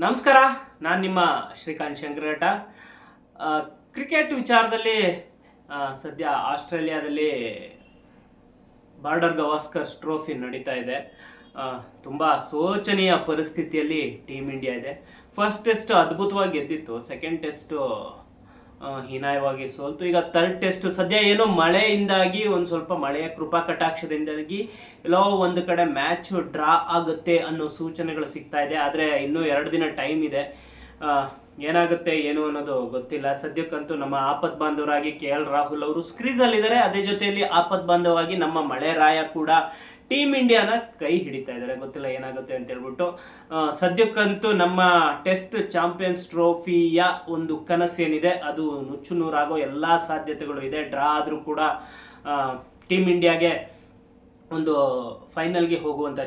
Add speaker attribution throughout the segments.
Speaker 1: ನಮಸ್ಕಾರ, ನಾನು ನಿಮ್ಮ ಶ್ರೀಕಾಂತ್ ಶಂಕರಘಟ್ಟ ಕ್ರಿಕೆಟ್ ವಿಚಾರದಲ್ಲಿ ಸದ್ಯ ಆಸ್ಟ್ರೇಲಿಯಾದಲ್ಲಿ ಬಾರ್ಡರ್ ಗವಾಸ್ಕರ್ ಟ್ರೋಫಿ ನಡೀತಾ ಇದೆ. ತುಂಬ ಶೋಚನೀಯ ಪರಿಸ್ಥಿತಿಯಲ್ಲಿ ಟೀಮ್ ಇಂಡಿಯಾ ಇದೆ. ಫಸ್ಟ್ ಟೆಸ್ಟ್ ಅದ್ಭುತವಾಗಿ ಗೆದ್ದಿತ್ತು ಸೆಕೆಂಡ್ ಟೆಸ್ಟು ಹೀನಾಯವಾಗಿ ಸೋಲ್ತು. ಈಗ ಥರ್ಡ್ ಟೆಸ್ಟ್ ಸದ್ಯ ಏನೋ ಮಳೆಯಿಂದಾಗಿ ಒಂದು ಸ್ವಲ್ಪ ಮಳೆಯ ಕೃಪಾ ಕಟಾಕ್ಷದಿಂದಾಗಿ ಎಲ್ಲೋ ಒಂದು ಕಡೆ ಮ್ಯಾಚ್ ಡ್ರಾ ಆಗುತ್ತೆ ಅನ್ನೋ ಸೂಚನೆಗಳು ಸಿಗ್ತಾ ಇದೆ. ಆದರೆ ಇನ್ನೂ ಎರಡು ದಿನ ಟೈಮ್ ಇದೆ. ಏನಾಗುತ್ತೆ, ಏನು ಅನ್ನೋದು ಗೊತ್ತಿಲ್ಲ. ಸದ್ಯಕ್ಕಂತೂ ನಮ್ಮ ಆಪತ್ ಬಾಂಧವರಾಗಿ ಕೆ ಎಲ್ ರಾಹುಲ್ ಅವರು ಸ್ಕ್ರೀಸಲ್ಲಿದ್ದಾರೆ ಅದೇ ಜೊತೆಯಲ್ಲಿ ಆಪತ್ ಬಾಂಧವವಾಗಿ ನಮ್ಮ ಮಳೆ ರಾಯ ಕೂಡ ಟೀಮ್ ಇಂಡಿಯಾನ ಕೈ ಹಿಡಿತಾ ಇದ್ದಾರೆ. ಗೊತ್ತಿಲ್ಲ ಏನಾಗುತ್ತೆ ಅಂತ ಹೇಳ್ಬಿಟ್ಟು. ಸದ್ಯಕ್ಕಂತೂ ನಮ್ಮ ಟೆಸ್ಟ್ ಚಾಂಪಿಯನ್ಸ್ ಟ್ರೋಫಿಯ ಒಂದು ಕನಸೇನಿದೆ. ಅದು ನುಚ್ಚು ನೂರಾಗೋ ಎಲ್ಲ ಸಾಧ್ಯತೆಗಳು ಇದೆ. ಡ್ರಾ ಆದರೂ ಕೂಡ ಟೀಮ್ ಇಂಡಿಯಾಗೆ ಒಂದು ಫೈನಲ್ಗೆ ಹೋಗುವಂಥ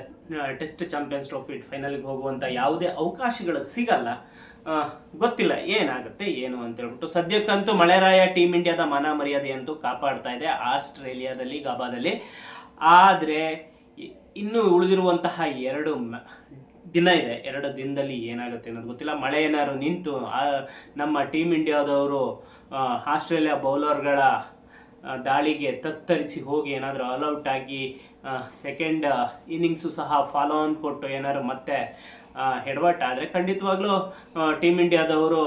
Speaker 1: ಟೆಸ್ಟ್ ಚಾಂಪಿಯನ್ಸ್ ಟ್ರೋಫಿ ಫೈನಲ್ಗೆ ಹೋಗುವಂಥ ಯಾವುದೇ ಅವಕಾಶಗಳು ಸಿಗಲ್ಲ. ಗೊತ್ತಿಲ್ಲ ಏನಾಗುತ್ತೆ, ಏನು ಅಂತ ಹೇಳ್ಬಿಟ್ಟು. ಸದ್ಯಕ್ಕಂತೂ ಮಳೆರಾಯ ಟೀಮ್ ಇಂಡಿಯಾದ ಮಾನ ಮರ್ಯಾದೆಯಂತೂ ಕಾಪಾಡ್ತಾ ಇದೆ. ಆಸ್ಟ್ರೇಲಿಯಾದಲ್ಲಿ, ಗಬಾದಲ್ಲಿ. ಆದರೆ ಇನ್ನು ಉಳಿದಿರುವಂತಹ ಎರಡು ದಿನ ಇದೆ. ಎರಡು ದಿನದಲ್ಲಿ ಏನಾಗುತ್ತೆ ಅನ್ನೋದು ಗೊತ್ತಿಲ್ಲ. ಮಳೆ ಏನಾದ್ರು ನಿಂತು ನಮ್ಮ ಟೀಮ್ ಇಂಡಿಯಾದವರು ಆಸ್ಟ್ರೇಲಿಯಾ ಬೌಲರ್ಗಳ ದಾಳಿಗೆ ತತ್ತರಿಸಿ ಹೋಗಿ ಏನಾದರೂ ಆಲ್ಔಟ್ ಆಗಿ ಸೆಕೆಂಡ್ ಇನ್ನಿಂಗ್ಸು ಸಹ ಫಾಲೋ ಆನ್ ಕೊಟ್ಟು ಏನಾದ್ರು ಮತ್ತೆ ಹೆಡ್ವಾಟ್ ಆದರೆ ಖಂಡಿತವಾಗ್ಲೂ ಟೀಮ್ ಇಂಡಿಯಾದವರು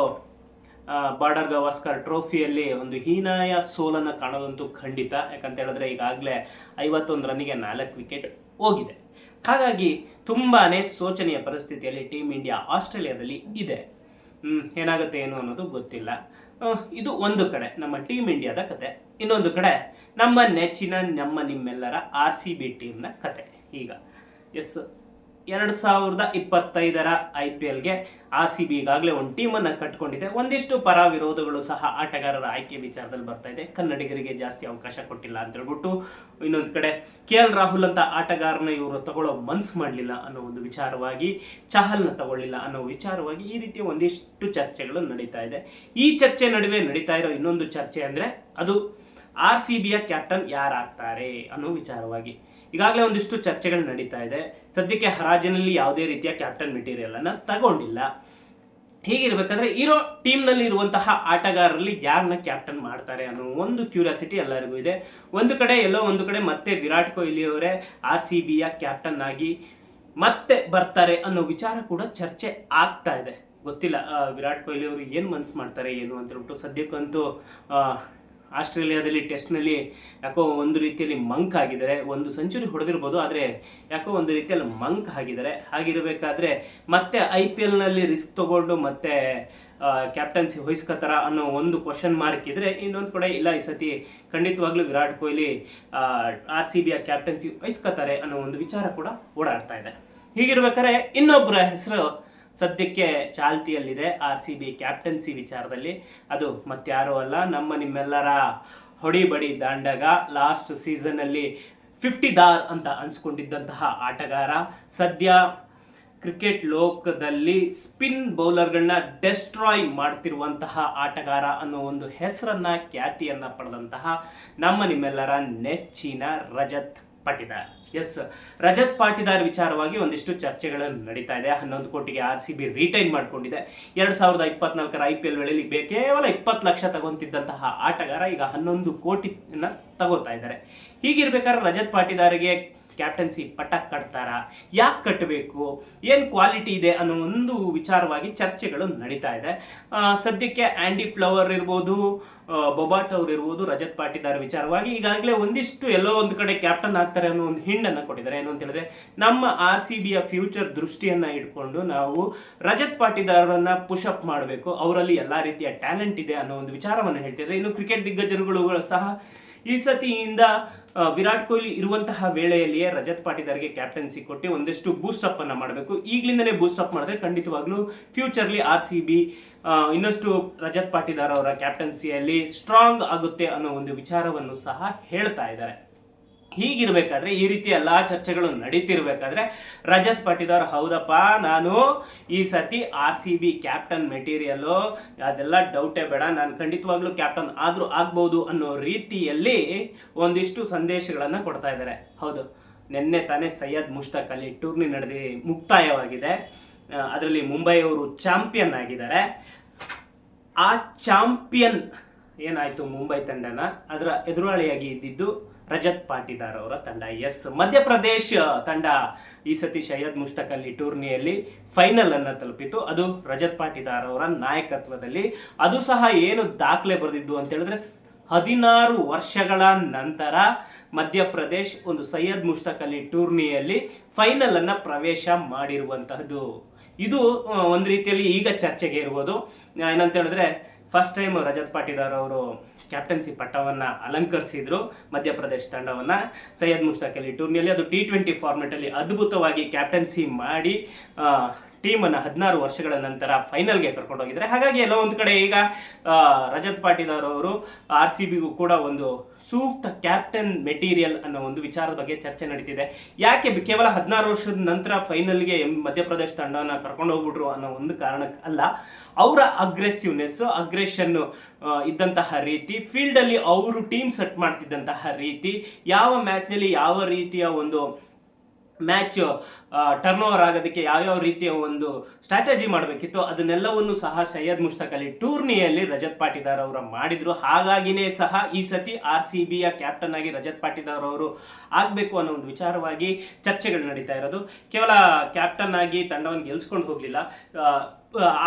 Speaker 1: ಬಾರ್ಡರ್ ಗವಾಸ್ಕರ್ ಟ್ರೋಫಿಯಲ್ಲಿ ಒಂದು ಹೀನಾಯ ಸೋಲನ್ನು ಕಾಣೋದಂತೂ ಖಂಡಿತ. ಯಾಕಂತ ಹೇಳಿದ್ರೆ ಈಗಾಗಲೇ ಐವತ್ತೊಂದು ರನ್ನಿಗೆ ನಾಲ್ಕು ವಿಕೆಟ್ ಹೋಗಿದೆ. ಹಾಗಾಗಿ ತುಂಬಾನೇ ಶೋಚನೀಯ ಪರಿಸ್ಥಿತಿಯಲ್ಲಿ ಟೀಮ್ ಇಂಡಿಯಾ ಆಸ್ಟ್ರೇಲಿಯಾದಲ್ಲಿ ಇದೆ. ಏನಾಗುತ್ತೆ ಏನು ಅನ್ನೋದು ಗೊತ್ತಿಲ್ಲ. ಇದು ಒಂದು ಕಡೆ ನಮ್ಮ ಟೀಮ್ ಇಂಡಿಯಾದ ಕತೆ. ಇನ್ನೊಂದು ಕಡೆ ನಮ್ಮ ನೆಚ್ಚಿನ, ನಮ್ಮ ನಿಮ್ಮೆಲ್ಲರ ಆರ್ ಸಿ ಬಿ ಟೀಮ್ನ ಕತೆ. ಈಗ, ಎಸ್ ಎರಡು ಸಾವಿರದ ಇಪ್ಪತ್ತೈದರ ಐ ಪಿ ಎಲ್ಗೆ ಆರ್ ಸಿ ಬಿ ಈಗಾಗಲೇ ಒಂದು ಟೀಮನ್ನು ಕಟ್ಕೊಂಡಿದೆ. ಒಂದಿಷ್ಟು ಪರ ವಿರೋಧಗಳು ಸಹ ಆಟಗಾರರ ಆಯ್ಕೆ ವಿಚಾರದಲ್ಲಿ ಬರ್ತಾ ಇದೆ. ಕನ್ನಡಿಗರಿಗೆ ಜಾಸ್ತಿ ಅವಕಾಶ ಕೊಟ್ಟಿಲ್ಲ ಅಂತ ಹೇಳ್ಬಿಟ್ಟು ಇನ್ನೊಂದು ಕಡೆ ಕೆ ಎಲ್ ರಾಹುಲ್ ಅಂತ ಆಟಗಾರನ ಇವರು ತಗೊಳ್ಳೋ ಮನ್ಸು ಮಾಡಲಿಲ್ಲ ಅನ್ನೋ ಒಂದು ವಿಚಾರವಾಗಿ, ಚಹಲ್ನ ತಗೊಳ್ಳಿಲ್ಲ ಅನ್ನೋ ವಿಚಾರವಾಗಿ ಈ ರೀತಿ ಒಂದಿಷ್ಟು ಚರ್ಚೆಗಳು ನಡೀತಾ ಇದೆ. ಈ ಚರ್ಚೆ ನಡುವೆ ನಡೀತಾ ಇರೋ ಇನ್ನೊಂದು ಚರ್ಚೆ ಅಂದರೆ ಅದು ಆರ್ ಸಿ ಬಿಯ ಕ್ಯಾಪ್ಟನ್ ಯಾರಾಗ್ತಾರೆ ಅನ್ನೋ ವಿಚಾರವಾಗಿ. ಈಗಾಗಲೇ ಒಂದಿಷ್ಟು ಚರ್ಚೆಗಳು ನಡೀತಾ ಇದೆ. ಸದ್ಯಕ್ಕೆ ಹರಾಜಿನಲ್ಲಿ ಯಾವುದೇ ರೀತಿಯ ಕ್ಯಾಪ್ಟನ್ ಮೆಟೀರಿಯಲ್ ಅನ್ನ ತಗೊಂಡಿಲ್ಲ. ಹೀಗಿರ್ಬೇಕಾದ್ರೆ ಇರೋ ಟೀಮ್ನಲ್ಲಿ ಇರುವಂತಹ ಆಟಗಾರರಲ್ಲಿ ಯಾರನ್ನ ಕ್ಯಾಪ್ಟನ್ ಮಾಡ್ತಾರೆ ಅನ್ನೋ ಒಂದು ಕ್ಯೂರಿಯಾಸಿಟಿ ಎಲ್ಲರಿಗೂ ಇದೆ. ಒಂದು ಕಡೆ ಎಲ್ಲೋ ಒಂದು ಕಡೆ ಮತ್ತೆ ವಿರಾಟ್ ಕೊಹ್ಲಿ ಅವರೇ ಆರ್ ಸಿ ಬಿಯ ಕ್ಯಾಪ್ಟನ್ ಆಗಿ ಮತ್ತೆ ಬರ್ತಾರೆ ಅನ್ನೋ ವಿಚಾರ ಕೂಡ ಚರ್ಚೆ ಆಗ್ತಾ ಇದೆ. ಗೊತ್ತಿಲ್ಲ ವಿರಾಟ್ ಕೊಹ್ಲಿ ಅವರು ಏನು ಮನ್ಸು ಮಾಡ್ತಾರೆ, ಏನು ಅಂತ ಹೇಳ್ಬಿಟ್ಟು ಸದ್ಯಕ್ಕಂತೂ ಆಸ್ಟ್ರೇಲಿಯಾದಲ್ಲಿ ಟೆಸ್ಟ್ನಲ್ಲಿ ಯಾಕೋ ಒಂದು ರೀತಿಯಲ್ಲಿ ಮಂಕ್ ಆಗಿದ್ದಾರೆ. ಒಂದು ಸೆಂಚುರಿ ಹೊಡೆದಿರ್ಬೋದು, ಆದರೆ ಯಾಕೋ ಒಂದು ರೀತಿಯಲ್ಲಿ ಮಂಕ್ ಆಗಿದ್ದಾರೆ. ಹಾಗಿರಬೇಕಾದ್ರೆ ಮತ್ತೆ ಐ ಪಿ ಎಲ್ನಲ್ಲಿ ರಿಸ್ಕ್ ತಗೊಂಡು ಮತ್ತೆ ಕ್ಯಾಪ್ಟನ್ಸಿ ವಹಿಸ್ಕೋತಾರ ಅನ್ನೋ ಒಂದು ಕ್ವಶನ್ ಮಾರ್ಕ್ ಇದ್ರೆ ಇನ್ನೊಂದು ಕಡೆ ಇಲ್ಲ. ಈ ಸತಿ ಖಂಡಿತವಾಗ್ಲೂ ವಿರಾಟ್ ಕೊಹ್ಲಿ ಆರ್ ಸಿ ಬಿಯ ಕ್ಯಾಪ್ಟನ್ಸಿ ವಹಿಸ್ಕೋತಾರೆ ಅನ್ನೋ ಒಂದು ವಿಚಾರ ಕೂಡ ಓಡಾಡ್ತಾ ಇದೆ. ಹೀಗಿರ್ಬೇಕಾದ್ರೆ ಇನ್ನೊಬ್ಬರ ಹೆಸರು ಸದ್ಯಕ್ಕೆ ಚಾಲ್ತಿಯಲ್ಲಿದೆ ಆರ್ ಸಿ ಬಿ ಕ್ಯಾಪ್ಟನ್ಸಿ ವಿಚಾರದಲ್ಲಿ. ಅದು ಮತ್ತಾರೂ ಅಲ್ಲ, ನಮ್ಮ ನಿಮ್ಮೆಲ್ಲರ ಹೊಡಿ ಬಡಿ ದಾಂಡಗ ಲಾಸ್ಟ್ ಸೀಸನ್ನಲ್ಲಿ ಫಿಫ್ಟಿ ದಾರ್ ಅಂತ ಅನ್ಸ್ಕೊಂಡಿದ್ದಂತಹ ಆಟಗಾರ. ಸದ್ಯ ಕ್ರಿಕೆಟ್ ಲೋಕದಲ್ಲಿ ಸ್ಪಿನ್ ಬೌಲರ್ಗಳನ್ನ ಡೆಸ್ಟ್ರಾಯ್ ಮಾಡ್ತಿರುವಂತಹ ಆಟಗಾರ ಅನ್ನೋ ಒಂದು ಹೆಸರನ್ನ, ಖ್ಯಾತಿಯನ್ನ ಪಡೆದಂತಹ ನಮ್ಮ ನಿಮ್ಮೆಲ್ಲರ ನೆಚ್ಚಿನ ರಜತ್. ಪಾಟಿದಾರ್. ಎಸ್ ರಜತ್ ಪಾಟಿದಾರ್ ವಿಚಾರವಾಗಿ ಒಂದಿಷ್ಟು ಚರ್ಚೆಗಳು ನಡೀತಾ ಇದೆ. ಹನ್ನೊಂದು ಕೋಟಿಗೆ ಆರ್ ಸಿ ಬಿ ರಿಟೈನ್ ಮಾಡ್ಕೊಂಡಿದೆ. ಎರಡ್ ಸಾವಿರದ ಇಪ್ಪತ್ನಾಲ್ಕರ ಐ ಪಿ ಎಲ್ ವೇಳೆಯಲ್ಲಿ ಕೇವಲ ಇಪ್ಪತ್ತು ಲಕ್ಷ ತಗೊಂತಿದ್ದಂತಹ ಆಟಗಾರ ಈಗ ಹನ್ನೊಂದು ಕೋಟಿನ ತಗೋತಾ ಇದ್ದಾರೆ. ಹೀಗಿರ್ಬೇಕಾದ್ರೆ ರಜತ್ ಪಾಟಿದಾರಿಗೆ ಕ್ಯಾಪ್ಟನ್ಸಿ ಪಟ್ಟ ಕಟ್ತಾರಾ? ಯಾಕೆ ಕಟ್ಟಬೇಕು ಏನು ಕ್ವಾಲಿಟಿ ಇದೆ ಅನ್ನೋ ಒಂದು ವಿಚಾರವಾಗಿ ಚರ್ಚೆಗಳು ನಡೀತಾ ಇದೆ. ಸದ್ಯಕ್ಕೆ ಆ್ಯಂಡಿ ಫ್ಲವರ್ ಇರ್ಬೋದು ಬೊಬಾಟ್ ಅವ್ರು ಇರ್ಬೋದು, ರಜತ್ ಪಾಟೀದಾರ್ ವಿಚಾರವಾಗಿ ಈಗಾಗಲೇ ಒಂದಿಷ್ಟು ಎಲ್ಲೋ ಒಂದು ಕಡೆ ಕ್ಯಾಪ್ಟನ್ ಆಗ್ತಾರೆ ಅನ್ನೋ ಒಂದು ಹಿಂಡನ್ನು ಕೊಟ್ಟಿದ್ದಾರೆ. ಏನು ಅಂತ ಹೇಳಿದ್ರೆ, ನಮ್ಮ ಆರ್ ಸಿ ಬಿಯ ಫ್ಯೂಚರ್ ದೃಷ್ಟಿಯನ್ನು ಇಟ್ಕೊಂಡು ನಾವು ರಜತ್ ಪಾಟೀದಾರರನ್ನು ಪುಷ್ ಅಪ್ ಮಾಡಬೇಕು. ಅವರಲ್ಲಿ ಎಲ್ಲ ರೀತಿಯ ಟ್ಯಾಲೆಂಟ್ ಇದೆ ಅನ್ನೋ ಒಂದು ವಿಚಾರವನ್ನು ಹೇಳ್ತಿದ್ದಾರೆ. ಇನ್ನು ಕ್ರಿಕೆಟ್ ದಿಗ್ಗಜರುಗಳು ಸಹ ಈ ಸತಿಯಿಂದ ವಿರಾಟ್ ಕೊಹ್ಲಿ ಇರುವಂತಹ ವೇಳೆಯಲ್ಲಿಯೇ ರಜತ್ ಪಾಟಿದಾರ್ಗೆ ಕ್ಯಾಪ್ಟನ್ಸಿ ಕೊಟ್ಟು ಒಂದಿಷ್ಟು ಬೂಸ್ಟ್ ಅಪ್ ಅನ್ನ ಮಾಡಬೇಕು. ಈಗಲಿಂದನೇ ಬೂಸ್ಟ್ ಅಪ್ ಮಾಡಿದ್ರೆ ಖಂಡಿತವಾಗ್ಲೂ ಫ್ಯೂಚರ್ಲಿ ಆರ್ ಸಿ ಬಿ ಇನ್ನಷ್ಟು ರಜತ್ ಪಾಟಿದಾರ್ ಅವರ ಕ್ಯಾಪ್ಟನ್ಸಿಯಲ್ಲಿ ಸ್ಟ್ರಾಂಗ್ ಆಗುತ್ತೆ ಅನ್ನೋ ಒಂದು ವಿಚಾರವನ್ನು ಸಹ ಹೇಳ್ತಾ ಇದ್ದಾರೆ. ಹೀಗಿರ್ಬೇಕಾದ್ರೆ ಈ ರೀತಿ ಎಲ್ಲಾ ಚರ್ಚೆಗಳು ನಡೀತಿರ್ಬೇಕಾದ್ರೆ ರಜತ್ ಪಾಟಿದಾರ್ ಹೌದಪ್ಪ, ನಾನು ಈ ಸತಿ ಆರ್ ಸಿ ಬಿ ಕ್ಯಾಪ್ಟನ್ ಮೆಟೀರಿಯಲ್ಲು ಅದೆಲ್ಲ ಡೌಟೇ ಬೇಡ, ನಾನು ಖಂಡಿತವಾಗ್ಲೂ ಕ್ಯಾಪ್ಟನ್ ಆದರೂ ಆಗ್ಬೋದು ಅನ್ನೋ ರೀತಿಯಲ್ಲಿ ಒಂದಿಷ್ಟು ಸಂದೇಶಗಳನ್ನು ಕೊಡ್ತಾ ಇದ್ದಾರೆ. ಹೌದು, ನಿನ್ನೆ ತಾನೇ ಸೈಯದ್ ಮುಷ್ತಾಕ್ ಅಲಿ ಟೂರ್ನಿ ನಡೆದಿ ಮುಕ್ತಾಯವಾಗಿದೆ. ಅದರಲ್ಲಿ ಮುಂಬೈ ಅವರು ಚಾಂಪಿಯನ್ ಆಗಿದ್ದಾರೆ. ಆ ಚಾಂಪಿಯನ್ ಏನಾಯ್ತು ಮುಂಬೈ ತಂಡನ? ಅದರ ಎದುರಾಳಿಯಾಗಿ ಇದ್ದಿದ್ದು ರಜತ್ ಪಾಟಿದಾರ್ ಅವರ ತಂಡ. ಎಸ್, ಮಧ್ಯಪ್ರದೇಶ ತಂಡ ಈ ಸತಿ ಸೈಯದ್ ಮುಷ್ತಕ್ ಅಲಿ ಟೂರ್ನಿಯಲ್ಲಿ ಫೈನಲ್ ಅನ್ನು ತಲುಪಿತು ಅದು ರಜತ್ ಪಾಟಿದಾರ್ ಅವರ ನಾಯಕತ್ವದಲ್ಲಿ. ಅದು ಸಹ ಏನು ದಾಖಲೆ ಬರೆದಿದ್ದು ಅಂತ ಹೇಳಿದ್ರೆ ಹದಿನಾರು ವರ್ಷಗಳ ನಂತರ ಮಧ್ಯಪ್ರದೇಶ್ ಒಂದು ಸೈಯದ್ ಮುಷ್ತಕ್ ಅಲಿ ಟೂರ್ನಿಯಲ್ಲಿ ಫೈನಲ್ ಅನ್ನ ಪ್ರವೇಶ ಮಾಡಿರುವಂತಹದ್ದು. ಇದು ಒಂದು ರೀತಿಯಲ್ಲಿ ಈಗ ಚರ್ಚೆಗೆ ಇರುವುದು. ಏನಂತ ಹೇಳಿದ್ರೆ ಫಸ್ಟ್ ಟೈಮ್ ರಜತ್ ಪಾಟಿದಾರ್ ಅವರು ಕ್ಯಾಪ್ಟನ್ಸಿ ಪಟ್ಟವನ್ನ ಅಲಂಕರಿಸಿದ್ರು ಮಧ್ಯಪ್ರದೇಶ ತಂಡವನ್ನ. ಸೈಯದ್ ಮುಷ್ತಾಕ್ ಅಲಿ ಟೂರ್ನಿಯಲ್ಲಿ ಅದು ಟಿ ಟ್ವೆಂಟಿ ಫಾರ್ಮೆಟಲ್ಲಿ ಅದ್ಭುತವಾಗಿ ಕ್ಯಾಪ್ಟನ್ಸಿ ಮಾಡಿ ಟೀಮನ್ನು ಹದಿನಾರು ವರ್ಷಗಳ ನಂತರ ಫೈನಲ್ಗೆ ಕರ್ಕೊಂಡೋಗಿದ್ದಾರೆ ಹಾಗಾಗಿ ಎಲ್ಲೋ ಒಂದು ಕಡೆ ಈಗ ರಜತ್ ಪಾಟೀದಾರ್ ಅವರು ಆರ್ ಸಿ ಬಿಗೂ ಕೂಡ ಒಂದು ಸೂಕ್ತ ಕ್ಯಾಪ್ಟನ್ ಮೆಟೀರಿಯಲ್ ಅನ್ನೋ ಒಂದು ವಿಚಾರದ ಬಗ್ಗೆ ಚರ್ಚೆ ನಡೀತಿದೆ. ಯಾಕೆ ಕೇವಲ ಹದಿನಾರು ವರ್ಷದ ನಂತರ ಫೈನಲ್ಗೆ ಮಧ್ಯಪ್ರದೇಶ ತಂಡವನ್ನ ಕರ್ಕೊಂಡು ಹೋಗ್ಬಿಟ್ರು ಅನ್ನೋ ಒಂದು ಕಾರಣಕ್ಕೆ ಅಲ್ಲ. ಅವರ ಅಗ್ರೆಸಿವ್ನೆಸ್ ಅಗ್ರೆಷನ್ ಇದ್ದಂತಹ ರೀತಿ ಫೀಲ್ಡ್ ಅಲ್ಲಿ ಅವರು ಟೀಮ್ ಸೆಟ್ ಮಾಡ್ತಿದ್ದಂತಹ ರೀತಿ, ಯಾವ ಮ್ಯಾಚ್ನಲ್ಲಿ ಯಾವ ರೀತಿಯ ಒಂದು ಮ್ಯಾಚ್ ಟರ್ನ್ ಓವರ್ ಆಗೋದಕ್ಕೆ ಯಾವ್ಯಾವ ರೀತಿಯ ಒಂದು ಸ್ಟ್ರಾಟಜಿ ಮಾಡಬೇಕಿತ್ತು ಅದನ್ನೆಲ್ಲವನ್ನು ಸಹ ಸೈಯದ್ ಮುಷ್ತಾಕ್ ಅಲಿ ಟೂರ್ನಿಯಲ್ಲಿ ರಜತ್ ಪಾಟಿದಾರ್ ಅವರು ಮಾಡಿದ್ರು. ಹಾಗಾಗಿನೇ ಸಹ ಈ ಸತಿ ಆರ್ ಸಿ ಬಿಯ ಕ್ಯಾಪ್ಟನ್ ಆಗಿ ರಜತ್ ಪಾಟಿದಾರ್ ಅವರು ಆಗಬೇಕು ಅನ್ನೋ ಒಂದು ವಿಚಾರವಾಗಿ ಚರ್ಚೆಗಳು ನಡೀತಾ ಇರೋದು. ಕೇವಲ ಕ್ಯಾಪ್ಟನ್ ಆಗಿ ತಂಡವನ್ನು ಗೆಲ್ಸ್ಕೊಂಡು ಹೋಗಲಿಲ್ಲ.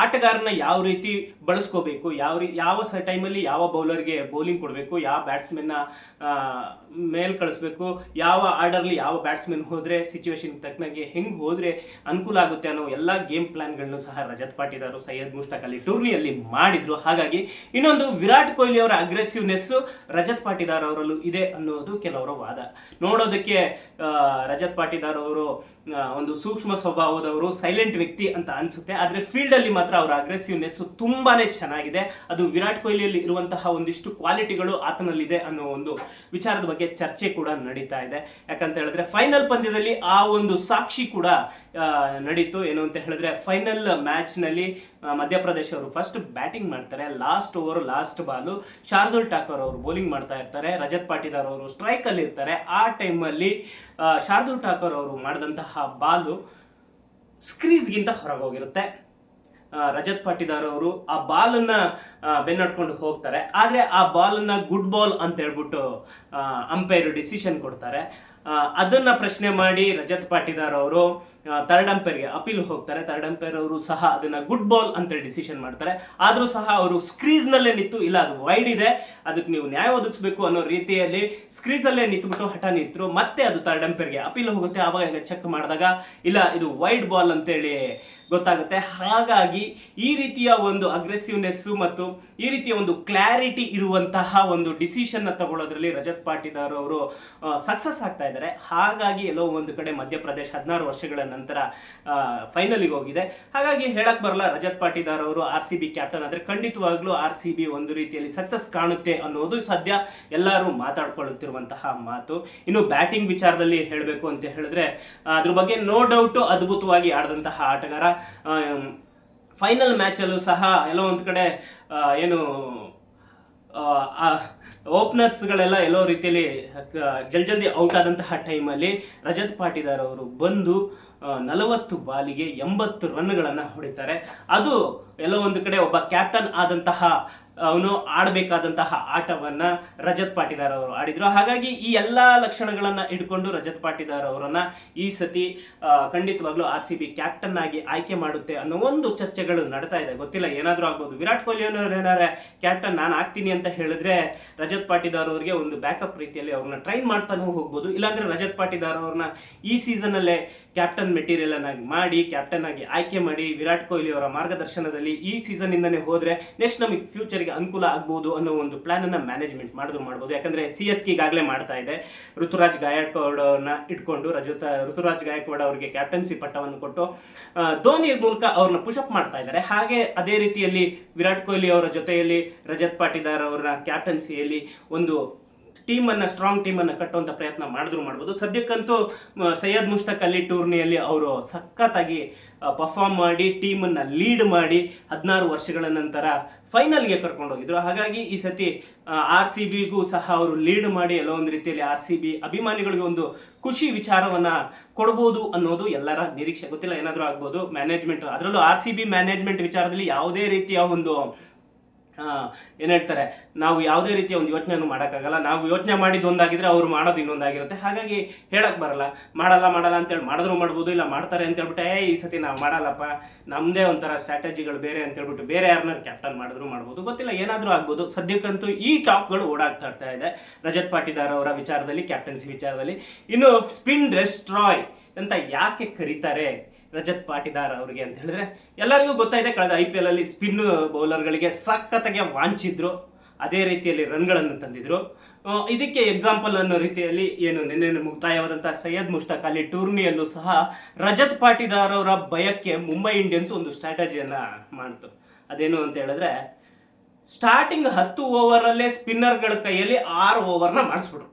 Speaker 1: ಆಟಗಾರನ ಯಾವ ರೀತಿ ಬಳಸ್ಕೋಬೇಕು, ಯಾವ ರೀ, ಯಾವ ಸ, ಟೈಮಲ್ಲಿ ಯಾವ ಬೌಲರ್ಗೆ ಬೌಲಿಂಗ್ ಕೊಡಬೇಕು, ಯಾವ ಬ್ಯಾಟ್ಸ್ಮನ್ನ ಮೇಲ್ ಕಳಿಸ್ಬೇಕು, ಯಾವ ಆರ್ಡರ್ಲಿ ಯಾವ ಬ್ಯಾಟ್ಸ್ಮನ್ ಹೋದರೆ ಸಿಚುವೇಶನ್ ತಕ್ಕನಾಗೆ ಹೆಂಗೆ ಹೋದ್ರೆ ಅನುಕೂಲ ಆಗುತ್ತೆ ಅನ್ನೋ ಎಲ್ಲ ಗೇಮ್ ಪ್ಲ್ಯಾನ್ಗಳನ್ನು ಸಹ ರಜತ್ ಪಾಟೀದಾರು, ಸೈಯದ್ ಮುಷ್ತಾಕ್ ಅಲಿ ಟೂರ್ನಿಯಲ್ಲಿ ಮಾಡಿದರು. ಹಾಗಾಗಿ ಇನ್ನೊಂದು ವಿರಾಟ್ ಕೊಹ್ಲಿ ಅವರ ಅಗ್ರೆಸಿವ್ನೆಸ್ ರಜತ್ ಪಾಟೀದಾರ್ ಅವರಲ್ಲೂ ಇದೆ ಅನ್ನೋದು ಕೆಲವರ ವಾದ. ನೋಡೋದಕ್ಕೆ ರಜತ್ ಪಾಟೀದಾರ್ ಅವರು ಒಂದು ಸೂಕ್ಷ್ಮ ಸ್ವಭಾವದವರು ಸೈಲೆಂಟ್ ವ್ಯಕ್ತಿ ಅಂತ ಅನ್ಸುತ್ತೆ. ಆದರೆ ಫೀಲ್ಡ್ ಅಲ್ಲಿ ಮಾತ್ರ ಅವರ ಅಗ್ರೆಸಿವ್ನೆಸ್ ತುಂಬಾನೇ ಚೆನ್ನಾಗಿದೆ. ಅದು ವಿರಾಟ್ ಕೊಹ್ಲಿಯಲ್ಲಿ ಇರುವಂತಹ ಒಂದಿಷ್ಟು ಕ್ವಾಲಿಟಿಗಳು ಆತನಲ್ಲಿದೆ ಅನ್ನೋ ಒಂದು ವಿಚಾರದ ಬಗ್ಗೆ ಚರ್ಚೆ ಕೂಡ ನಡೀತಾ ಇದೆ. ಯಾಕಂತ ಹೇಳಿದ್ರೆ ಫೈನಲ್ ಪಂದ್ಯದಲ್ಲಿ ಆ ಒಂದು ಸಾಕ್ಷಿ ಕೂಡ ನಡೀತು. ಏನು ಅಂತ ಹೇಳಿದ್ರೆ ಫೈನಲ್ ಮ್ಯಾಚ್ನಲ್ಲಿ ಮಧ್ಯಪ್ರದೇಶ ಅವರು ಫಸ್ಟ್ ಬ್ಯಾಟಿಂಗ್ ಮಾಡ್ತಾರೆ. Last over last ball Shardul Thakur ಅವರು ಬೌಲಿಂಗ್ ಮಾಡ್ತಾ ಇರ್ತಾರೆ. ರಜತ್ ಪಾಟೀದಾರ್ ಅವರು ಸ್ಟ್ರೈಕ್ ಅಲ್ಲಿ ಇರ್ತಾರೆ. ಆ ಟೈಮಲ್ಲಿ ಶಾರ್ದುಲ್ ಠಾಕೂರ್ ಅವರು ಮಾಡಿದಂತಹ ಬಾಲು ಸ್ಕ್ರೀಸ್ಗಿಂತ ಹೊರಗೋಗಿರುತ್ತೆ. ರಜತ್ ಪಾಟಿದಾರ್ ಅವರು ಆ ಬಾಲನ್ನು ಬೆನ್ನಡ್ಕೊಂಡು ಹೋಗ್ತಾರೆ. ಆದ್ರೆ ಆ ಬಾಲನ್ನು ಗುಡ್ ಬಾಲ್ ಅಂತ ಹೇಳ್ಬಿಟ್ಟು ಅಂಪೈರ್ ಡಿಸಿಷನ್ ಕೊಡ್ತಾರೆ. ಅದನ್ನ ಪ್ರಶ್ನೆ ಮಾಡಿ ರಜತ್ ಪಾಟಿದಾರ್ ಅವರು ಥರ್ಡ್ ಅಂಪೈರ್ಗೆ ಅಪೀಲ್ ಹೋಗ್ತಾರೆ. ಥರ್ಡ್ ಅಂಪೈರ್ ಅವರು ಸಹ ಅದನ್ನ ಗುಡ್ ಬಾಲ್ ಅಂತ ಡಿಸಿಷನ್ ಮಾಡ್ತಾರೆ. ಆದರೂ ಸಹ ಅವರು ಸ್ಕ್ರೀಸ್ ನಲ್ಲೇ ನಿಂತು, ಇಲ್ಲ ಅದು ವೈಡ್ ಇದೆ, ಅದಕ್ಕೆ ನೀವು ನ್ಯಾಯ ಒದಗಿಸ್ಬೇಕು ಅನ್ನೋ ರೀತಿಯಲ್ಲಿ ಸ್ಕ್ರೀಸ್ ಅಲ್ಲೇ ನಿಂತ್ಬಿಟ್ಟು ಹಠ ನಿಂತರು. ಮತ್ತೆ ಅದು ಥರ್ಡ್ ಅಂಪೈರ್ಗೆ ಅಪೀಲ್ ಹೋಗುತ್ತೆ. ಆವಾಗ ಚೆಕ್ ಮಾಡಿದಾಗ, ಇಲ್ಲ, ಇದು ವೈಡ್ ಬಾಲ್ ಅಂತೇಳಿ ಗೊತ್ತಾಗುತ್ತೆ. ಹಾಗಾಗಿ ಈ ರೀತಿಯ ಒಂದು ಅಗ್ರೆಸಿವ್ನೆಸ್ ಮತ್ತು ಈ ರೀತಿಯ ಒಂದು ಕ್ಲಾರಿಟಿ ಇರುವಂತಹ ಒಂದು ಡಿಸಿಷನ್ ತಗೊಳ್ಳೋದ್ರಲ್ಲಿ ರಜತ್ ಪಾಟಿದಾರ್ ಅವರು ಸಕ್ಸಸ್ ಆಗ್ತಾ ಇದ್ದಾರೆ. ಹಾಗಾಗಿ ಎಲ್ಲೋ ಒಂದು ಕಡೆ ಮಧ್ಯಪ್ರದೇಶ ಹದಿನಾರು ವರ್ಷಗಳ ನಂತರ ಫೈನಲಿಗೆ ಹೋಗಿದೆ. ಹಾಗಾಗಿ ಹೇಳಕ್ ಬರಲ್ಲ, ರಜತ್ ಪಾಟಿದಾರ್ ಅವರು ಆರ್ ಸಿ ಬಿ ಕ್ಯಾಪ್ಟನ್ ಆದ್ರೆ ಖಂಡಿತವಾಗ್ಲೂ ಆರ್ ಸಿ ಬಿ ಒಂದು ರೀತಿಯಲ್ಲಿ ಸಕ್ಸಸ್ ಕಾಣುತ್ತೆ ಅನ್ನೋದು ಸದ್ಯ ಎಲ್ಲರೂ ಮಾತಾಡ್ಕೊಳ್ಳುತ್ತಿರುವಂತಹ ಮಾತು. ಇನ್ನು ಬ್ಯಾಟಿಂಗ್ ವಿಚಾರದಲ್ಲಿ ಹೇಳಬೇಕು ಅಂತ ಹೇಳಿದ್ರೆ ಅದ್ರ ಬಗ್ಗೆ ನೋ ಡೌಟ್ ಅದ್ಭುತವಾಗಿ ಆಡಿದಂತಹ ಆಟಗಾರ ಫೈನಲ್ ಮ್ಯಾಚಲ್ಲೂ ಸಹ ಎಲ್ಲೋ ಒಂದು ಕಡೆ ಏನು ಓಪನರ್ಸ್ಗಳೆಲ್ಲ ಎಲ್ಲೋ ರೀತಿಯಲ್ಲಿ ಜಲ್ ಜಲ್ದಿ ಔಟ್ ಆದಂತಹ ಟೈಮಲ್ಲಿ ರಜತ್ ಪಾಟಿದಾರ್ ಅವರು ಬಂದು ನಲವತ್ತು ಬಾಲಿಗೆ ಎಂಬತ್ತು ರನ್ಗಳನ್ನು ಹೊಡಿತಾರೆ. ಅದು ಎಲ್ಲೋ ಒಂದು ಕಡೆ ಒಬ್ಬ ಕ್ಯಾಪ್ಟನ್ ಆದಂತಹ, ಅವನು ಆಡಬೇಕಾದಂತಹ ಆಟವನ್ನ ರಜತ್ ಪಾಟಿದಾರ್ ಅವರು ಆಡಿದ್ರು. ಹಾಗಾಗಿ ಈ ಎಲ್ಲಾ ಲಕ್ಷಣಗಳನ್ನು ಇಟ್ಕೊಂಡು ರಜತ್ ಪಾಟಿದಾರ್ ಅವರನ್ನು ಈ ಸತಿ ಖಂಡಿತವಾಗ್ಲೂ ಆರ್ ಸಿ ಬಿ ಕ್ಯಾಪ್ಟನ್ ಆಗಿ ಆಯ್ಕೆ ಮಾಡುತ್ತೆ ಅನ್ನೋ ಒಂದು ಚರ್ಚೆಗಳು ನಡೀತಾ ಇದೆ. ಗೊತ್ತಿಲ್ಲ, ಏನಾದರೂ ಆಗ್ಬೋದು. ವಿರಾಟ್ ಕೊಹ್ಲಿ ಅವರು ಏನಾದ್ರೆ ಕ್ಯಾಪ್ಟನ್, ನಾನು ಆಗ್ತೀನಿ ಅಂತ ಹೇಳಿದ್ರೆ ರಜತ್ ಪಾಟಿದಾರ್ ಅವರಿಗೆ ಒಂದು ಬ್ಯಾಕಪ್ ರೀತಿಯಲ್ಲಿ ಅವ್ರನ್ನ ಟ್ರೈನ್ ಮಾಡ್ತಾನು ಹೋಗ್ಬೋದು. ಇಲ್ಲಾಂದ್ರೆ ರಜತ್ ಪಾಟಿದಾರ್ ಅವ್ರನ್ನ ಈ ಸೀಸನ್ ಅಲ್ಲೇ ಕ್ಯಾಪ್ಟನ್ ಮೆಟೀರಿಯಲ್ ಅನ್ನಾಗಿ ಮಾಡಿ ಕ್ಯಾಪ್ಟನ್ ಆಗಿ ಆಯ್ಕೆ ಮಾಡಿ ವಿರಾಟ್ ಕೊಹ್ಲಿ ಅವರ ಮಾರ್ಗದರ್ಶನದಲ್ಲಿ ಈ ಸೀಸನ್ ಇಂದನೇ ಹೋದ್ರೆ ನೆಕ್ಸ್ಟ್ ನಮಗೆ ಫ್ಯೂಚರ್ಗೆ ಅನುಕೂಲ ಆಗ್ಬೋದು ಅನ್ನೋ ಒಂದು ಪ್ಲಾನ್ ಅನ್ನ ಮ್ಯಾನೇಜ್ಮೆಂಟ್ ಮಾಡಿದ್ರು ಮಾಡ್ಬೋದು. ಯಾಕಂದ್ರೆ ಸಿ ಎಸ್ ಮಾಡ್ತಾ ಇದೆ. ಋತುರಾಜ್ ಗಾಯಕ್ವಾಡ್ ಅವ್ರನ್ನ ಇಟ್ಕೊಂಡು ರಜತ, ಋತುರಾಜ್ ಗಾಯಕ್ವಾಡ್ ಅವರಿಗೆ ಕ್ಯಾಪ್ಟನ್ಸಿ ಪಟ್ಟವನ್ನು ಕೊಟ್ಟು ಧೋನಿ ಮೂಲಕ ಅವ್ರನ್ನ ಪುಷಪ್ ಮಾಡ್ತಾ ಇದ್ದಾರೆ. ಹಾಗೆ ಅದೇ ರೀತಿಯಲ್ಲಿ ವಿರಾಟ್ ಕೊಹ್ಲಿ ಅವರ ಜೊತೆಯಲ್ಲಿ ರಜತ್ ಪಾಟಿದಾರ್ ಅವರ ಕ್ಯಾಪ್ಟನ್ಸಿಯಲ್ಲಿ ಒಂದು ಟೀಮನ್ನು ಸ್ಟ್ರಾಂಗ್ ಟೀಮನ್ನು ಕಟ್ಟುವಂಥ ಪ್ರಯತ್ನ ಮಾಡಿದ್ರು ಮಾಡ್ಬೋದು. ಸದ್ಯಕ್ಕಂತೂ ಸೈಯದ್ ಮುಷ್ತಾಕ್ ಅಲಿ ಟೂರ್ನಿಯಲ್ಲಿ ಅವರು ಸಖತ್ತಾಗಿ ಪರ್ಫಾರ್ಮ್ ಮಾಡಿ ಟೀಮನ್ನು ಲೀಡ್ ಮಾಡಿ ಹದಿನಾರು ವರ್ಷಗಳ ನಂತರ ಫೈನಲ್ಗೆ ಕರ್ಕೊಂಡು ಹೋಗಿದ್ರು. ಹಾಗಾಗಿ ಈ ಸತಿ ಆರ್ ಸಿ ಬಿಗೂ ಸಹ ಅವರು ಲೀಡ್ ಮಾಡಿ ಎಲ್ಲೋ ಒಂದು ರೀತಿಯಲ್ಲಿ ಆರ್ ಸಿ ಬಿ ಅಭಿಮಾನಿಗಳಿಗೆ ಒಂದು ಖುಷಿ ವಿಚಾರವನ್ನ ಕೊಡ್ಬೋದು ಅನ್ನೋದು ಎಲ್ಲರ ನಿರೀಕ್ಷೆ. ಗೊತ್ತಿಲ್ಲ, ಏನಾದರೂ ಆಗ್ಬೋದು. ಮ್ಯಾನೇಜ್ಮೆಂಟ್ ಅದರಲ್ಲೂ ಆರ್ ಸಿ ಬಿ ಮ್ಯಾನೇಜ್ಮೆಂಟ್ ವಿಚಾರದಲ್ಲಿ ಯಾವುದೇ ರೀತಿಯ ಒಂದು ಏನ್ ಹೇಳ್ತಾರೆ? ನಾವು ಯಾವುದೇ ರೀತಿಯ ಒಂದು ಯೋಚನೆಯನ್ನು ಮಾಡೋಕ್ಕಾಗಲ್ಲ. ನಾವು ಯೋಚನೆ ಮಾಡಿದ್ದು ಒಂದಾಗಿದ್ರೆ ಅವ್ರು ಮಾಡೋದು ಇನ್ನೊಂದಾಗಿರುತ್ತೆ ಹಾಗಾಗಿ ಹೇಳಕ್ ಬರಲ್ಲ. ಮಾಡಲ್ಲ ಮಾಡಲ್ಲ ಅಂತೇಳಿ ಮಾಡಿದ್ರು ಮಾಡ್ಬೋದು, ಇಲ್ಲ ಮಾಡ್ತಾರೆ ಅಂತ ಹೇಳ್ಬಿಟ್ಟು ಏ ಈ ಸತಿ ನಾವು ಮಾಡಲ್ಲಪ್ಪ. ನಮ್ಮದೇ ಒಂಥರ ಸ್ಟ್ರಾಟಜಿಗಳು ಬೇರೆ ಅಂತ ಹೇಳ್ಬಿಟ್ಟು ಬೇರೆ ಯಾರನ್ನಾರು ಕ್ಯಾಪ್ಟನ್ ಮಾಡಿದ್ರು ಮಾಡ್ಬೋದು. ಗೊತ್ತಿಲ್ಲ, ಏನಾದರೂ ಆಗ್ಬೋದು. ಸದ್ಯಕ್ಕಂತೂ ಈ ಟಾಪ್ಗಳು ಓಡಾಡ್ತಾ ಇರ್ತಾ ಇದೆ. ರಜತ್ ಪಾಟೀದಾರ್ ಅವರ ವಿಚಾರದಲ್ಲಿ ಕ್ಯಾಪ್ಟನ್ಸಿ ವಿಚಾರದಲ್ಲಿ. ಇನ್ನು ಸ್ಪಿನ್ ರೆಸ್ಟ್ರಾಯ್ ಅಂತ ಯಾಕೆ ಕರೀತಾರೆ? ರಜತ್ ಪಾಟಿದಾರ್ ಅವರಿಗೆ ಅಂತ ಹೇಳಿದ್ರೆ ಎಲ್ಲರಿಗೂ ಗೊತ್ತಾಯಿದೆ ಕಳೆದ ಐ ಪಿ ಎಲ್ ಅಲ್ಲಿ ಸ್ಪಿನ್ ಬೌಲರ್ಗಳಿಗೆ ಸಖತ್ತಾಗಿ ವಾಂಚಿದ್ರು, ಅದೇ ರೀತಿಯಲ್ಲಿ ರನ್ಗಳನ್ನು ತಂದಿದ್ರು. ಇದಕ್ಕೆ ಎಕ್ಸಾಂಪಲ್ ಅನ್ನೋ ರೀತಿಯಲ್ಲಿ ಏನು ನಿನ್ನೆ ಮುಕ್ತಾಯವಾದಂತಹ ಸೈಯದ್ ಮುಷ್ತಾಕ್ ಅಲಿ ಟೂರ್ನಿಯಲ್ಲೂ ಸಹ ರಜತ್ ಪಾಟಿದಾರ್ ಅವರ ಭಯಕ್ಕೆ ಮುಂಬೈ ಇಂಡಿಯನ್ಸ್ ಒಂದು ಸ್ಟ್ರಾಟಜಿಯನ್ನ ಮಾಡ್ತು. ಅದೇನು ಅಂತ ಹೇಳಿದ್ರೆ ಸ್ಟಾರ್ಟಿಂಗ್ ಹತ್ತು ಓವರಲ್ಲೇ ಸ್ಪಿನ್ನರ್ಗಳ ಕೈಯಲ್ಲಿ ಆರು ಓವರ್ನ ಮಾಡಿಸ್ಬಿಟ್ರು.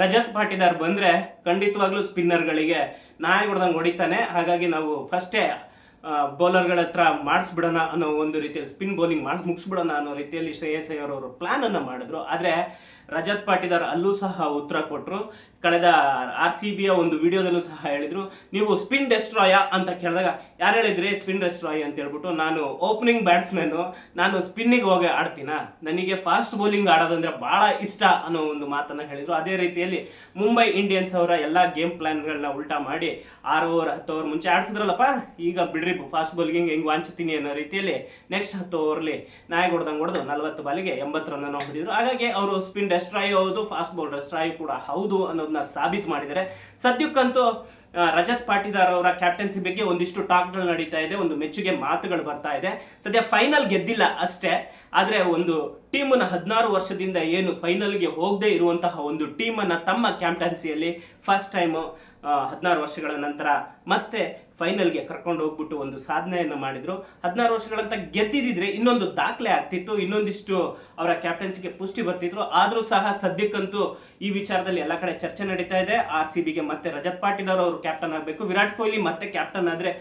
Speaker 1: ರಜತ್ ಪಾಟಿದಾರ್ ಬಂದ್ರೆ ಖಂಡಿತವಾಗ್ಲೂ ಸ್ಪಿನ್ನರ್ಗಳಿಗೆ ನಾಯಿ ಹೊಡೆದಂಗೆ ಹೊಡಿತಾನೆ. ಹಾಗಾಗಿ ನಾವು ಫಸ್ಟೇ ಬೌಲರ್ಗಳ ಹತ್ರ ಮಾಡಿಸ್ಬಿಡೋಣ ಅನ್ನೋ ಒಂದು ರೀತಿಯಲ್ಲಿ ಸ್ಪಿನ್ ಬೌಲಿಂಗ್ ಮಾಡಿಸ್ ಮುಗಿಸ್ಬಿಡೋಣ ಅನ್ನೋ ರೀತಿಯಲ್ಲಿ ಶ್ರೇಯಸ್ ಅಯ್ಯರ್ ಅವರು ಪ್ಲಾನ್ ಅನ್ನ ಮಾಡಿದ್ರು. ಆದ್ರೆ ರಜತ್ ಪಾಟಿದಾರ್ ಅಲ್ಲೂ ಸಹ ಉತ್ತರ ಕೊಟ್ಟರು ಕಳೆದ ಆರ್ ಸಿ ಬಿಯ ಒಂದು ವಿಡಿಯೋದಲ್ಲೂ ಸಹ ಹೇಳಿದ್ರು, ನೀವು ಸ್ಪಿನ್ ಡೆಸ್ಟ್ರಾಯ ಅಂತ ಕೇಳಿದಾಗ, ಯಾರು ಹೇಳಿದ್ರಿ ಸ್ಪಿನ್ ಡೆಸ್ಟ್ರಾಯ್ ಅಂತ ಹೇಳ್ಬಿಟ್ಟು, ನಾನು ಓಪನಿಂಗ್ ಬ್ಯಾಟ್ಸ್ಮನ್ನು ನಾನು ಸ್ಪಿನ್ನಿಗೆ ಹೋಗಿ ಆಡ್ತೀನ? ನನಗೆ ಫಾಸ್ಟ್ ಬೌಲಿಂಗ್ ಆಡೋದಂದ್ರೆ ಬಹಳ ಇಷ್ಟ ಅನ್ನೋ ಒಂದು ಮಾತನ್ನ ಹೇಳಿದ್ರು. ಅದೇ ರೀತಿಯಲ್ಲಿ ಮುಂಬೈ ಇಂಡಿಯನ್ಸ್ ಅವರ ಎಲ್ಲ ಗೇಮ್ ಪ್ಲ್ಯಾನ್ಗಳನ್ನ ಉಲ್ಟಾ ಮಾಡಿ ಆರು ಓವರ್ ಹತ್ತು ಓವರ್ ಮುಂಚೆ ಆಡಿಸಿದ್ರಲ್ಲಪ್ಪ, ಈಗ ಬಿಡ್ರಿ ಫಾಸ್ಟ್ ಬೌಲಿಂಗ್ ಹೆಂಗ್ ವಾಂಚ್ತೀನಿ ಅನ್ನೋ ರೀತಿಯಲ್ಲಿ ನೆಕ್ಸ್ಟ್ ಹತ್ತು ಓವರ್ಲಿ ನಾಯಿ ಹೊಡೆದಂಗೆ ಹೊಡೆದು ನಲವತ್ತು ಬಾಲಿಗೆ ಎಂಬತ್ತು ರನ್ ಹೊಡೆದಿದ್ರು ಹಾಗಾಗಿ ಅವರು ಸ್ಪಿನ್ ಡೆಸ್ಟ್ರಾಯ್ ಹೌದು ಫಾಸ್ಟ್ ಬೌಲ್ ಟ್ರೈ ಕೂಡ ಹೌದು ಅನ್ನೋದನ್ನ ಸಾಬೀತು ಮಾಡಿದ್ದಾರೆ. ಸದ್ಯಕ್ಕಂತೂ ರಜತ್ ಪಾಟೀದಾರ್ ಅವರ ಕ್ಯಾಪ್ಟನ್ಸಿ ಬಗ್ಗೆ ಒಂದಿಷ್ಟು ಟಾಕ್ಗಳು ನಡೀತಾ ಇದೆ, ಒಂದು ಮೆಚ್ಚುಗೆ ಮಾತುಗಳು ಬರ್ತಾ ಇದೆ. ಸದ್ಯ ಫೈನಲ್ ಗೆದ್ದಿಲ್ಲ ಅಷ್ಟೇ, ಆದ್ರೆ ಒಂದು ಟೀಮನ್ನ ಹದಿನಾರು ವರ್ಷದಿಂದ ಏನು ಫೈನಲ್ಗೆ ಹೋಗದೆ ಇರುವಂತಹ ಒಂದು ಟೀಮನ್ನು ತಮ್ಮ ಕ್ಯಾಪ್ಟನ್ಸಿಯಲ್ಲಿ ಫಸ್ಟ್ ಟೈಮು ಹದಿನಾರು ವರ್ಷಗಳ ನಂತರ ಮತ್ತೆ ಫೈನಲ್ಗೆ ಕರ್ಕೊಂಡು ಹೋಗ್ಬಿಟ್ಟು ಒಂದು ಸಾಧನೆಯನ್ನು ಮಾಡಿದ್ರು. ಹದಿನಾರು ವರ್ಷಗಳಂತ ಗೆದ್ದಿದ್ರೆ ಇನ್ನೊಂದು ದಾಖಲೆ ಆಗ್ತಿತ್ತು, ಇನ್ನೊಂದಿಷ್ಟು ಅವರ ಕ್ಯಾಪ್ಟನ್ಸಿಗೆ ಪುಷ್ಟಿ ಬರ್ತಿದ್ರು. ಆದರೂ ಸಹ ಸದ್ಯಕ್ಕಂತೂ ಈ ವಿಚಾರದಲ್ಲಿ ಎಲ್ಲ ಕಡೆ ಚರ್ಚೆ ನಡೀತಾ ಇದೆ. ಆರ್ ಸಿ ಬಿಗೆ ಮತ್ತೆ ರಜತ್ ಪಾಟಿದಾರ್ ಅವರು ಕ್ಯಾಪ್ಟನ್ ಆಗಬೇಕು. ವಿರಾಟ್ ಕೊಹ್ಲಿ ಮತ್ತೆ ಕ್ಯಾಪ್ಟನ್ ಆದ್ರೆ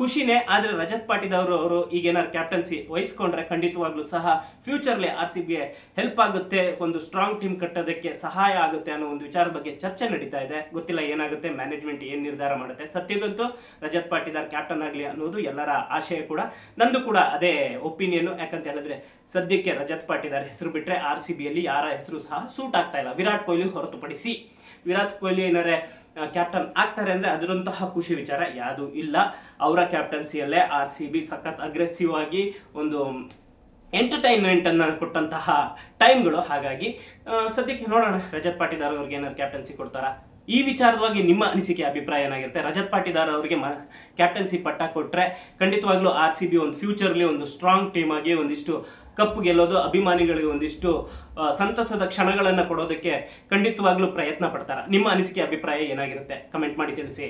Speaker 1: ಖುಷಿನೇ. ಆದ್ರೆ ರಜತ್ ಪಾಟಿದಾರ್ ಅವರು ಈಗೇನಾದ್ರು ಕ್ಯಾಪ್ಟನ್ಸಿ ವಹಿಸ್ಕೊಂಡ್ರೆ ಖಂಡಿತವಾಗ್ಲೂ ಸಹ ಫ್ಯೂಚರ್ಲಿ ಆರ್ ಸಿ ಬಿಗೆ ಹೆಲ್ಪ್ ಆಗುತ್ತೆ. ಒಂದು ಸ್ಟ್ರಾಂಗ್ ಟೀಮ್ ಕಟ್ಟೋದಕ್ಕೆ ಸಹಾಯ ಆಗುತ್ತೆ ಅನ್ನೋ ಒಂದು ವಿಚಾರದ ಬಗ್ಗೆ ಚರ್ಚೆ ನಡೀತಾ ಇದೆ. ಗೊತ್ತಿಲ್ಲ ಏನಾಗುತ್ತೆ. ಮ್ಯಾನೇಜ್ಮೆಂಟ್ ಏನು ನಿರ್ಧಾರ ಮಾಡುತ್ತೆ. ಸತ್ಯಗಂತೂ ರಜತ್ ಪಾಟೀದಾರ್ ಕ್ಯಾಪ್ಟನ್ ಆಗಲಿ ಅನ್ನೋದು ಎಲ್ಲರ ಆಶಯ ಕೂಡ. ನಂದು ಕೂಡ ಅದೇ ಒಪಿನಿಯನ್ ಯಾಕಂತ ಹೇಳಿದ್ರೆ ಸದ್ಯಕ್ಕೆ ರಜತ್ ಪಾಟಿದಾರ್ ಹೆಸರು ಬಿಟ್ರೆ ಆರ್ ಸಿ ಬಿಯಲ್ಲಿ ಯಾರ ಹೆಸರು ಸಹ ಸೂಟ್ ಆಗ್ತಾ ಇಲ್ಲ. ವಿರಾಟ್ ಕೊಹ್ಲಿ ಹೊರತುಪಡಿಸಿ. ವಿರಾಟ್ ಕೊಹ್ಲಿ ಏನಾರೆ ಕ್ಯಾಪ್ಟನ್ ಆಗ್ತಾರೆ ಅಂದ್ರೆ ಅದರಂತಹ ಖುಷಿ ವಿಚಾರ ಯಾವುದು ಇಲ್ಲ. ಅವರ ಕ್ಯಾಪ್ಟನ್ಸಿಯಲ್ಲೇ ಆರ್ ಸಿ ಬಿ ಸಖತ್ ಅಗ್ರೆಸಿವ್ ಆಗಿ ಒಂದು ಎಂಟರ್ಟೈನ್ಮೆಂಟ್ ಅನ್ನ ಕೊಟ್ಟಂತಹ ಟೈಮ್ಗಳು ಹಾಗಾಗಿ ಸದ್ಯಕ್ಕೆ ನೋಡೋಣ ರಜತ್ ಪಾಟಿದಾರ್ ಅವ್ರಿಗೆ ಏನಾದ್ರು ಕ್ಯಾಪ್ಟನ್ಸಿ ಕೊಡ್ತಾರಾ? ಈ ವಿಚಾರವಾಗಿ ನಿಮ್ಮ ಅನಿಸಿಕೆ, ಅಭಿಪ್ರಾಯ ಏನಾಗಿರುತ್ತೆ? ರಜತ್ ಪಾಟಿದಾರ್ ಅವರಿಗೆ ಮ ಕ್ಯಾಪ್ಟನ್ಸಿ ಪಟ್ಟ ಕೊಟ್ಟರೆ ಖಂಡಿತವಾಗ್ಲೂ ಆರ್ ಸಿ ಬಿ ಒಂದು ಫ್ಯೂಚರ್ಲಿ ಒಂದು ಸ್ಟ್ರಾಂಗ್ ಟೀಮ್ ಆಗಿ ಒಂದಿಷ್ಟು ಕಪ್ ಗೆಲ್ಲೋದು, ಅಭಿಮಾನಿಗಳಿಗೆ ಒಂದಿಷ್ಟು ಸಂತಸದ ಕ್ಷಣಗಳನ್ನು ಕೊಡೋದಕ್ಕೆ ಖಂಡಿತವಾಗ್ಲೂ ಪ್ರಯತ್ನ ಪಡ್ತಾರೆ. ನಿಮ್ಮ ಅನಿಸಿಕೆ, ಅಭಿಪ್ರಾಯ ಏನಾಗಿರುತ್ತೆ? ಕಮೆಂಟ್ ಮಾಡಿ ತಿಳಿಸಿ.